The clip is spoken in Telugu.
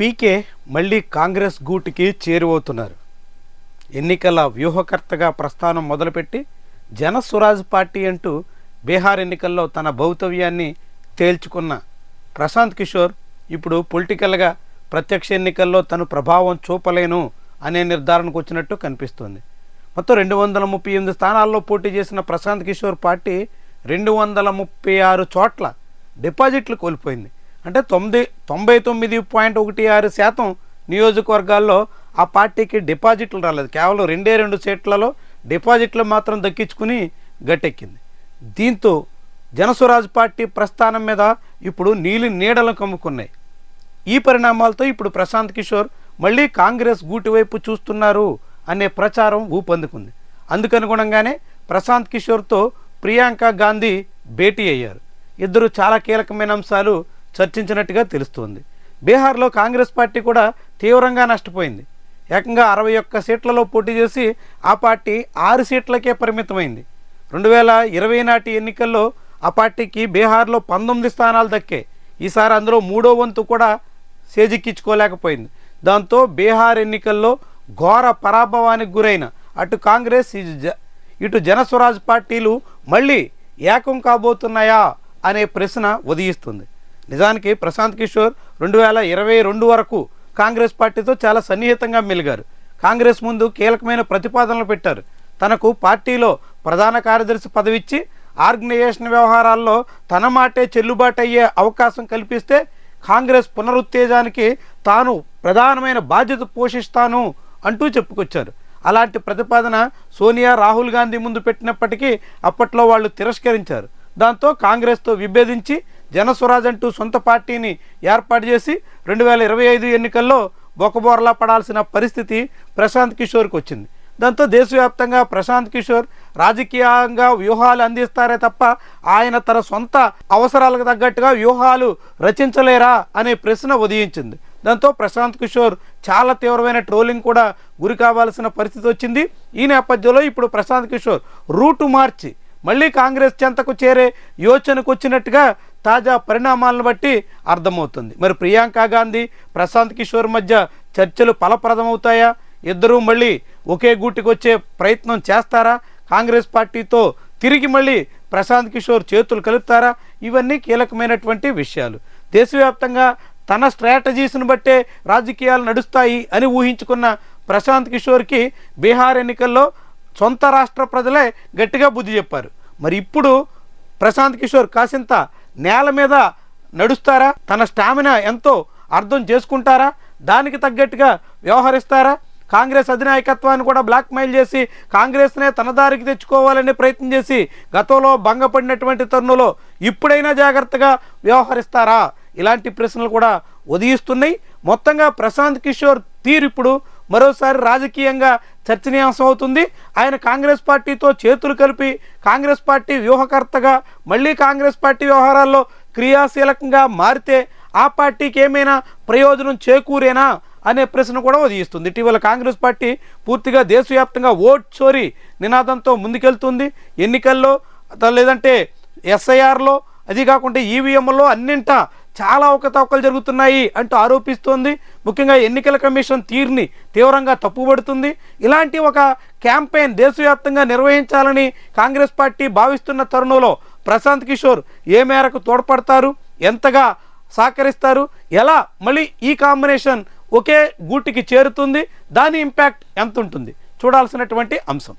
పీకే మళ్ళీ కాంగ్రెస్ గూటికి చేరువవుతున్నారు. ఎన్నికల వ్యూహకర్తగా ప్రస్థానం మొదలుపెట్టి జనస్వరాజ్ పార్టీ అంటూ బీహార్ ఎన్నికల్లో తన భౌతవ్యాన్ని తేల్చుకున్న ప్రశాంత్ కిషోర్ ఇప్పుడు పొలిటికల్గా ప్రత్యక్ష ఎన్నికల్లో తను ప్రభావం చూపలేను అనే నిర్ధారణకు వచ్చినట్టు కనిపిస్తుంది. మొత్తం రెండు వందల ముప్పై ఎనిమిది స్థానాల్లో పోటీ చేసిన ప్రశాంత్ కిషోర్ పార్టీ రెండు వందల ముప్పై ఆరు చోట్ల డిపాజిట్లు కోల్పోయింది. అంటే తొమ్మిది తొంభై తొమ్మిది పాయింట్ ఒకటి ఆరు శాతం నియోజకవర్గాల్లో ఆ పార్టీకి డిపాజిట్లు రాలేదు. కేవలం రెండే రెండు సీట్లలో డిపాజిట్లు మాత్రం దక్కించుకుని గట్టెక్కింది. దీంతో జనస్వరాజ్ పార్టీ ప్రస్థానం మీద ఇప్పుడు నీలి నీడలు కమ్ముకున్నాయి. ఈ పరిణామాలతో ఇప్పుడు ప్రశాంత్ కిషోర్ మళ్ళీ కాంగ్రెస్ గూటి వైపు చూస్తున్నారు అనే ప్రచారం ఊపందుకుంది. అందుకనుగుణంగానే ప్రశాంత్ కిషోర్తో ప్రియాంక గాంధీ భేటీ అయ్యారు. ఇద్దరు చాలా కీలకమైన అంశాలు చర్చించినట్టుగా తెలుస్తోంది. బీహార్లో కాంగ్రెస్ పార్టీ కూడా తీవ్రంగా నష్టపోయింది. ఏకంగా అరవై ఒక్క సీట్లలో పోటీ చేసి ఆ పార్టీ ఆరు సీట్లకే పరిమితమైంది. రెండు వేల ఇరవై నాటి ఎన్నికల్లో ఆ పార్టీకి బీహార్లో పంతొమ్మిది స్థానాలు దక్కాయి ఈసారి అందులో మూడో వంతు కూడా చేజిక్కించుకోలేకపోయింది. దాంతో బీహార్ ఎన్నికల్లో ఘోర పరాభవానికి గురైన అటు కాంగ్రెస్ ఇటు జ- ఇటు జనస్వరాజ్ పార్టీలు మళ్ళీ ఏకం కాబోతున్నాయా అనే ప్రశ్న ఉదయిస్తుంది. నిజానికి ప్రశాంత్ కిషోర్ రెండు వేల ఇరవై రెండు వరకు కాంగ్రెస్ పార్టీతో చాలా సన్నిహితంగా మెలిగారు. కాంగ్రెస్ ముందు కీలకమైన ప్రతిపాదనలు పెట్టారు. తనకు పార్టీలో ప్రధాన కార్యదర్శి పదవిచ్చి ఆర్గనైజేషన్ వ్యవహారాల్లో తన మాటే చెల్లుబాటు అయ్యే అవకాశం కల్పిస్తే కాంగ్రెస్ పునరుత్తేజానికి తాను ప్రధానమైన బాధ్యత పోషిస్తాను అంటూ చెప్పుకొచ్చారు. అలాంటి ప్రతిపాదన సోనియా రాహుల్ గాంధీ ముందు పెట్టినప్పటికీ అప్పట్లో వాళ్ళు తిరస్కరించారు. దాంతో కాంగ్రెస్తో విభేదించి జనస్వరాజ్ అంటూ సొంత పార్టీని ఏర్పాటు చేసి రెండు వేల ఇరవై ఐదు ఎన్నికల్లో బొకబోర్లా పడాల్సిన పరిస్థితి ప్రశాంత్ కిషోర్కి వచ్చింది. దాంతో దేశవ్యాప్తంగా ప్రశాంత్ కిషోర్ రాజకీయంగా వ్యూహాలు అందిస్తారే తప్ప ఆయన తన సొంత అవసరాలకు తగ్గట్టుగా వ్యూహాలు రచించలేరా అనే ప్రశ్న ఉదయించింది. దాంతో ప్రశాంత్ కిషోర్ చాలా తీవ్రమైన ట్రోలింగ్ కూడా గురి కావాల్సిన పరిస్థితి వచ్చింది. ఈ నేపథ్యంలో ఇప్పుడు ప్రశాంత్ కిషోర్ రూటు మార్చి మళ్ళీ కాంగ్రెస్ చెంతకు చేరే యోచనకు వచ్చినట్టుగా తాజా పరిణామాలను బట్టి అర్థమవుతుంది. మరి ప్రియాంక గాంధీ ప్రశాంత్ కిషోర్ మధ్య చర్చలు ఫలప్రదమవుతాయా? ఇద్దరూ మళ్ళీ ఒకే గూటికి వచ్చే ప్రయత్నం చేస్తారా? కాంగ్రెస్ పార్టీతో తిరిగి మళ్ళీ ప్రశాంత్ కిషోర్ చేతులు కలుపుతారా? ఇవన్నీ కీలకమైనటువంటి విషయాలు. దేశవ్యాప్తంగా తన స్ట్రాటజీస్ను బట్టే రాజకీయాలు నడుస్తాయి అని ఊహించుకున్న ప్రశాంత్ కిషోర్కి బీహార్ ఎన్నికల్లో సొంత రాష్ట్ర ప్రజలే గట్టిగా బుద్ధి చెప్పారు. మరి ఇప్పుడు ప్రశాంత్ కిషోర్ కాసింత నేల మీద నడుస్తారా? తన స్టామినా ఎంతో అర్థం చేసుకుంటారా? దానికి తగ్గట్టుగా వ్యవహరిస్తారా? కాంగ్రెస్ అధినాయకత్వాన్ని కూడా బ్లాక్మెయిల్ చేసి కాంగ్రెస్నే తన దారికి తెచ్చుకోవాలనే ప్రయత్నం చేసి గతంలో భంగపడినటువంటి తరుణంలో ఇప్పుడైనా జాగ్రత్తగా వ్యవహరిస్తారా? ఇలాంటి ప్రశ్నలు కూడా ఉదయిస్తున్నాయి. మొత్తంగా ప్రశాంత్ కిషోర్ తీరు ఇప్పుడు మరోసారి రాజకీయంగా చర్చనీయాంశం అవుతుంది. ఆయన కాంగ్రెస్ పార్టీతో చేతులు కలిపి కాంగ్రెస్ పార్టీ వ్యూహకర్తగా మళ్ళీ కాంగ్రెస్ పార్టీ వ్యవహారాల్లో క్రియాశీలకంగా మారితే ఆ పార్టీకి ఏమైనా ప్రయోజనం చేకూరేనా అనే ప్రశ్న కూడా ఉదయిస్తుంది. ఇటీవల కాంగ్రెస్ పార్టీ పూర్తిగా దేశవ్యాప్తంగా ఓట్ చోరీ నినాదంతో ముందుకెళ్తుంది. ఎన్నికల్లో త- లేదంటే ఎస్ఐఆర్లో అది కాకుండా ఈవీఎంలో అన్నింటా చాలా అవకతవకలు జరుగుతున్నాయి అంటూ ఆరోపిస్తోంది. ముఖ్యంగా ఎన్నికల కమిషన్ తీరుని తీవ్రంగా తప్పుపడుతుంది ఇలాంటి ఒక క్యాంపెయిన్ దేశవ్యాప్తంగా నిర్వహించాలని కాంగ్రెస్ పార్టీ భావిస్తున్న తరుణంలో ప్రశాంత్ కిషోర్ ఏ మేరకు తోడ్పడతారు? ఎంతగా సహకరిస్తారు? ఎలా మళ్ళీ ఈ కాంబినేషన్ ఒకే గూటికి చేరుతుంది? దాని ఇంపాక్ట్ ఎంత ఉంటుంది చూడాల్సినటువంటి అంశం.